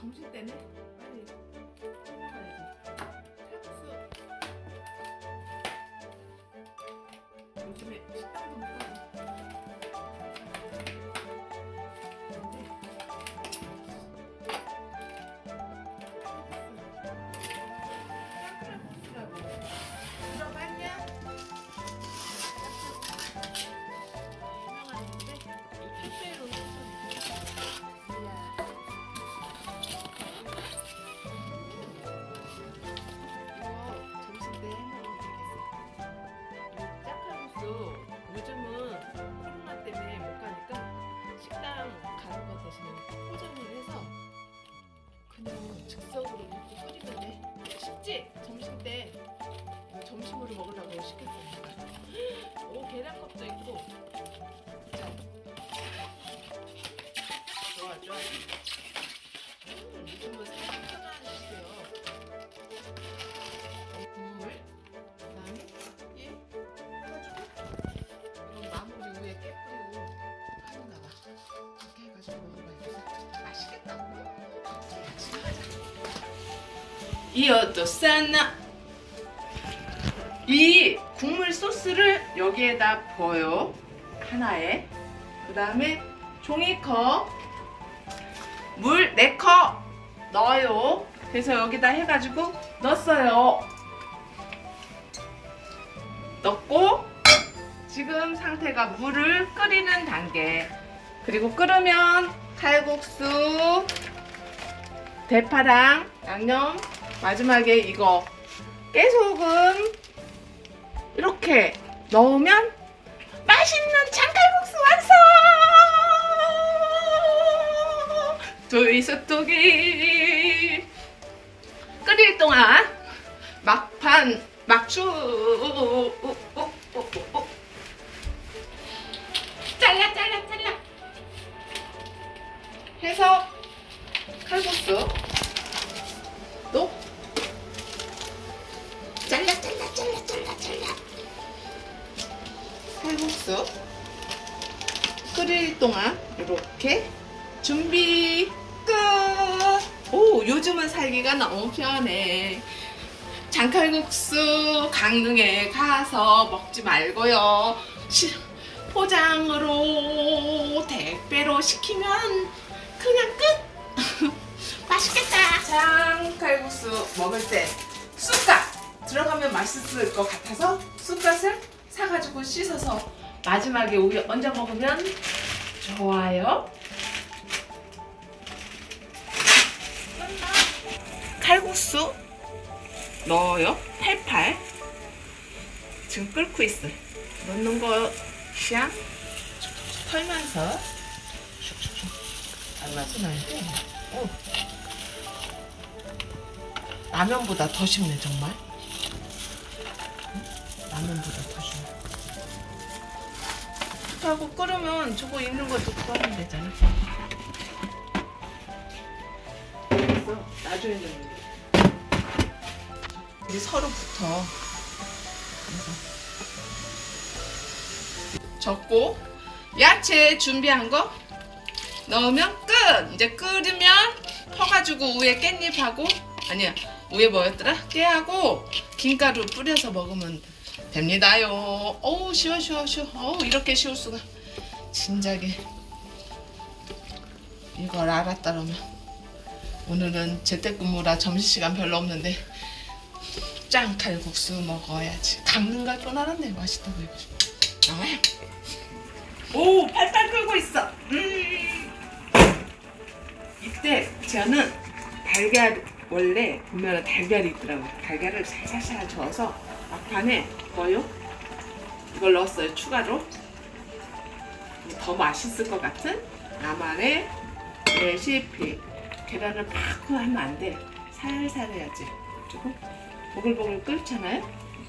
점심 때네. 즉석으로 이렇게 끓이면 돼. 쉽지? 점심 때 점심으로 먹으라고 시켰습니다. 오 계란컵도 있고. 자. 좋아 좋아. 음, 살이 편안 이어도 싸나. 이 국물 소스를 여기에다 부어요. 하나에. 그 다음에 종이컵 물 4컵 넣어요. 그래서 여기다 해가지고 넣었어요. 넣고 지금 상태가 물을 끓이는 단계. 그리고 끓으면 칼국수, 대파랑 양념, 마지막에 이거 깨소금 이렇게 넣으면 맛있는 장칼국수 완성! 두이소뚜기! 끓일 동안 막판 막추! 잘라 잘라 잘라! 해서 칼국수 칼국수 끓일 동안 이렇게 준비 끝. 오 요즘은 살기가 너무 편해. 장칼국수 강릉에 가서 먹지 말고요. 시- 포장으로 택배로 시키면 그냥 끝. 맛있겠다. 장칼국수 먹을 때 쑥갓 들어가면 맛있을 것 같아서 쑥갓을 사가지고 씻어서 마지막에 우유 얹어 먹으면 좋아요. 칼국수 넣어요. 팔팔. 지금 끓고 있어. 넣는 것이야. 털면서 슉슉슉 잘라서 넣어야. 라면보다 더 쉽네 정말. 응? 라면보다 더 쉽네. 하고 끓으면 저거 있는 거 넣고 하면 되잖아. 그래서 나중에 넣는 게. 이제 서로 붙어. 그래서 적고 야채 준비한 거 넣으면 끝. 이제 끓으면 퍼가지고 위에 깻잎하고 아니야 위에 뭐였더라? 깨하고 김가루 뿌려서 먹으면 됩니다요. 어우 쉬워 쉬워 쉬워. 어우 이렇게 쉬울 수가. 진작에 이걸 알았다라면 오늘은 재택근무라 점심시간 별로 없는데 짱 칼국수 먹어야지. 갈뻔 알았네. 맛있다고 이거. 아. 오 팔팔 끓고 있어. 음. 이때 저는 달걀 원래 보면 달걀이 있더라고. 달걀을 살살살 저어서 막판에 뭐요? 이걸 넣었어요. 추가로 더 맛있을 것 같은 나만의 레시피. 계란을 팍 하면 안 돼. 살살 해야지. 그리고 보글보글 끓잖아요.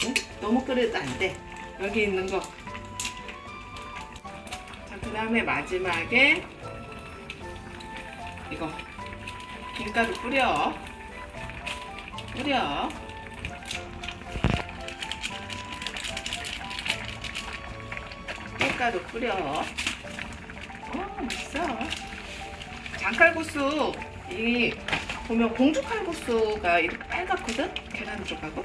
응? 너무 끓여도 안 돼. 여기 있는 거. 자, 그 다음에 마지막에 이거 김가루 뿌려. 뿌려. 깻가루 뿌려. 어, 맛있어. 장칼국수 이 보면 공주 칼국수가 이렇게 빨갛거든? 계란 들어가고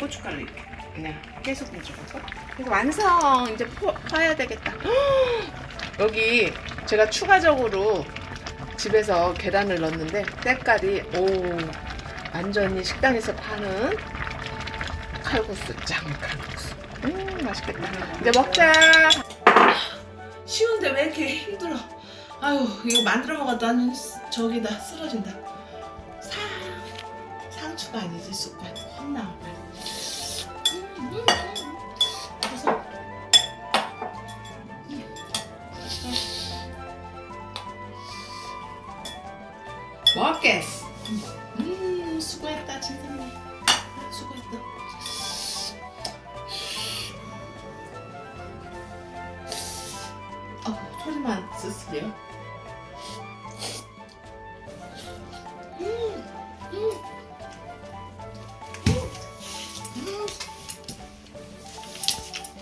고춧가루 이렇게 그냥 계속 들어가고 그래서 완성 이제 퍼, 퍼야 되겠다 여기 제가 추가적으로 집에서 계란을 넣었는데 때깔이 오 완전히 식당에서 파는 칼국수 짱 칼국수 음 맛있겠다. 이제 먹자. 쉬운데 왜 이렇게 힘들어? 아유 이거 만들어 먹어도 나는 저기다 쓰러진다. 상 상추가 아니지 쑥갓 헛나 그래서. 먹겠어 어 소리만 쓰세요 음, 음. 음.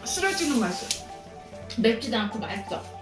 쓰러지는 맛이야 맵지도 않고 맛있어. 음.